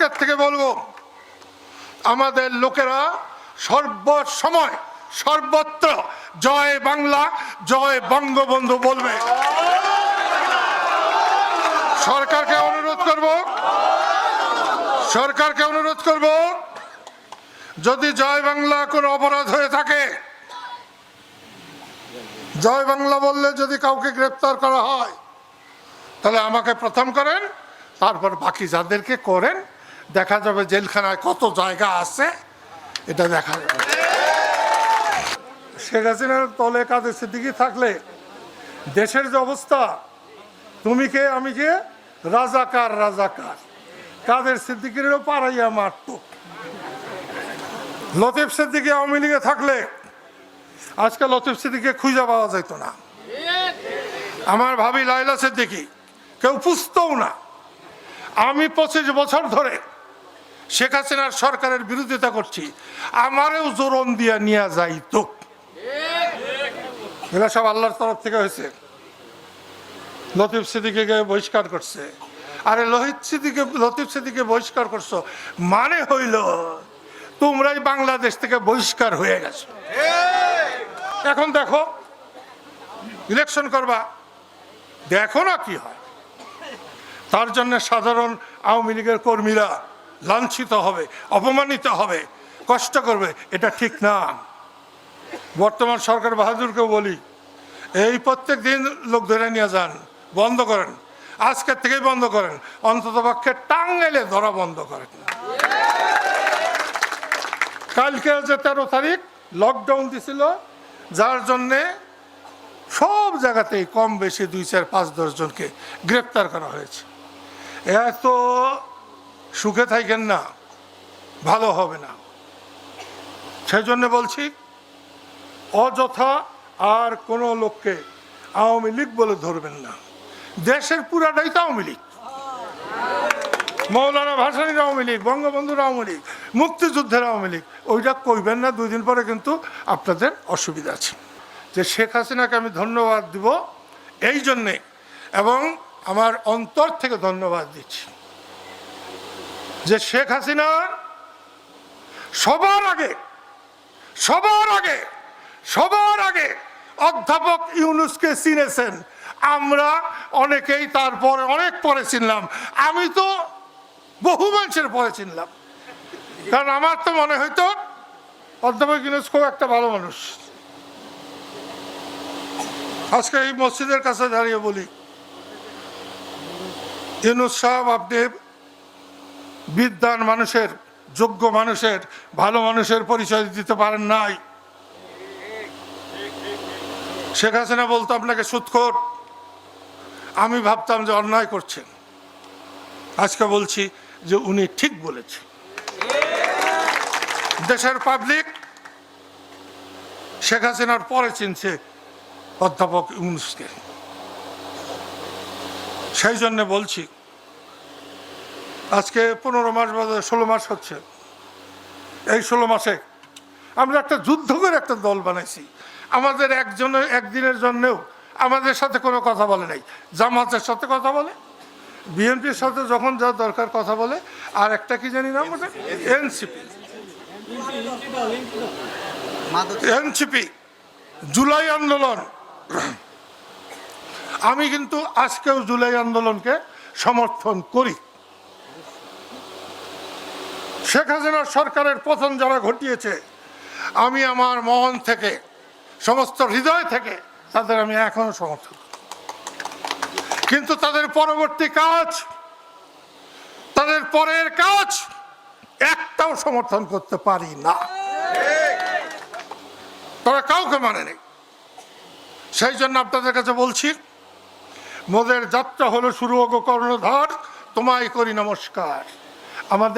আজকের থেকে বলব, আমাদের লোকেরা সর্বসময় সর্বত্র জয় বাংলা, জয় বঙ্গবন্ধু বলবে। সরকারকে অনুরোধ করব, সরকারকে অনুরোধ করব, যদি জয় বাংলা কোনো অপরাধ হয়ে থাকে, জয় বাংলা বললে যদি কাউকে গ্রেপ্তার করা হয়, তাহলে আমাকে প্রথম করেন, তারপর বাকি যাদেরকে করেন দেখা যাবে জেলখানায় কত জায়গা আছে, এটা দেখা যাবে। শেখ হাসিনার তলে কাদের সিদ্দিকি থাকলে, দেশের যে অবস্থা, তুমি কে, আমি কে? রাজাকার রাজাকার। কাদের সিদ্দিকিরও পাড়াইয়া মারত। লতিফ সিদ্দিকি আওয়ামী লীগে থাকলে, আজকে লতিফ সিদ্দিকে খুঁজে পাওয়া যেত না। আমার ভাবি লাইলা সিদ্দিকি, কেউ পুষতও না। আমি পঁচিশ বছর ধরে শেখ হাসিনার সরকারের বিরোধিতা করছি। আমারেও জোরন দিয়া নিয়ে যাইত এগুলো সব আল্লাহর তরফ থেকে হয়েছে। লতিফ সিদ্দিকে বহিষ্কার করছে। আরে লোহিত সিদ্দিকে লতিফ সিদ্দিকে বহিষ্কার করছ মানে হইল তোমরাই বাংলাদেশ থেকে বহিষ্কার হয়ে গেছো। এখন দেখো ইলেকশন করবা, দেখো না কি হয়। তার জন্য সাধারণ আওয়ামী লীগের কর্মীরা লাঞ্ছিত হবে, অপমানিত হবে, কষ্ট করবে, এটা ঠিক না। বর্তমান সরকার বাহাদুরকেও বলি, এই প্রত্যেক দিন লোক ধরে নিয়ে যান, বন্ধ করেন। আজকের থেকেই বন্ধ করেন, অন্তত পক্ষে টাঙ্গাইলে ধরা বন্ধ করেন কালকে যে তেরো তারিখ লকডাউন দিছিল, যার জন্যে সব জায়গাতেই কম বেশি দুই চার পাঁচ দশ জনকে গ্রেপ্তার করা হয়েছে। এত সুখে থাকেন না, ভালো হবে না। সেই জন্য বলছি, অযথা আর কোনো লোককে আওয়ামী লীগ বলে ধরবেন না। দেশের পুরাটাই তো আওয়ামী লীগ। মৌলানা ভাসানির আওয়ামী লীগ, বঙ্গবন্ধুর আওয়ামী লীগ, মুক্তিযুদ্ধের আওয়ামী লীগ, ওইটা কইবেন না দুই দিন পরে কিন্তু আপনাদের অসুবিধা আছে। যে শেখ হাসিনাকে আমি ধন্যবাদ দিব, এই জন্যে, এবং আমার অন্তর থেকে ধন্যবাদ দিচ্ছি। যে শেখ হাসিনা সবার আগে সবার আগে সবার আগে অধ্যাপক ইউনুসকে চিনেছেন। আমরা অনেকেই তারপরে অনেক পরে চিনলাম। আমি তো বহু মানুষের পরে চিনলাম। কারণ আমার তো মনে হইতো, অধ্যাপক ইউনুস খুব একটা ভালো মানুষ। আজকে এই মসজিদের কাছে দাঁড়িয়ে বলি, ইউনুস সাহেব, আপনি বিদ্যান মানুষের, যোগ্য মানুষের, ভালো মানুষের পরিচয় দিতে পারেন নাই। শেখ হাসিনা বলতো, আপনাকে সুৎখোর। আমি ভাবতাম যে অন্যায় করছেন। আজকে বলছি যে উনি ঠিক বলেছেন। দেশের পাবলিক, শেখ হাসিনার পরে চিনছে অধ্যাপক ইউনুসকে। সেই জন্য বলছি আজকে পনেরো মাস বাদে ষোলো মাস হচ্ছে। এই ষোলো মাসে আমরা একটা যুদ্ধ করে একটা দল বানাইছি। আমাদের একজনের একদিনের জন্যেও আমাদের সাথে কোনো কথা বলে নাই। জামাতের সাথে কথা বলে, বিএনপির সাথে যখন যা দরকার কথা বলে, আর একটা কি জানি নাম ওটা? এনসিপি। এনসিপি, জুলাই আন্দোলন। আমি কিন্তু আজকেও জুলাই আন্দোলনকে সমর্থন করি। শেখ হাসিনার সরকারের পতন যারা ঘটিয়েছে, আমি আমার মন থেকে, সমস্ত হৃদয় থেকে তাদের আমি এখনও সমর্থন কিন্তু তাদের পরবর্তী কাজ, তাদের পরের কাজ একটাও সমর্থন করতে পারি না। তারা কাউকে মানেনি। সেই জন্য আপনাদের কাছে বলছি, মোদের যাত্রা হলো শুরু হোক কর্ণধার, তোমায় করি নমস্কার। আমাদের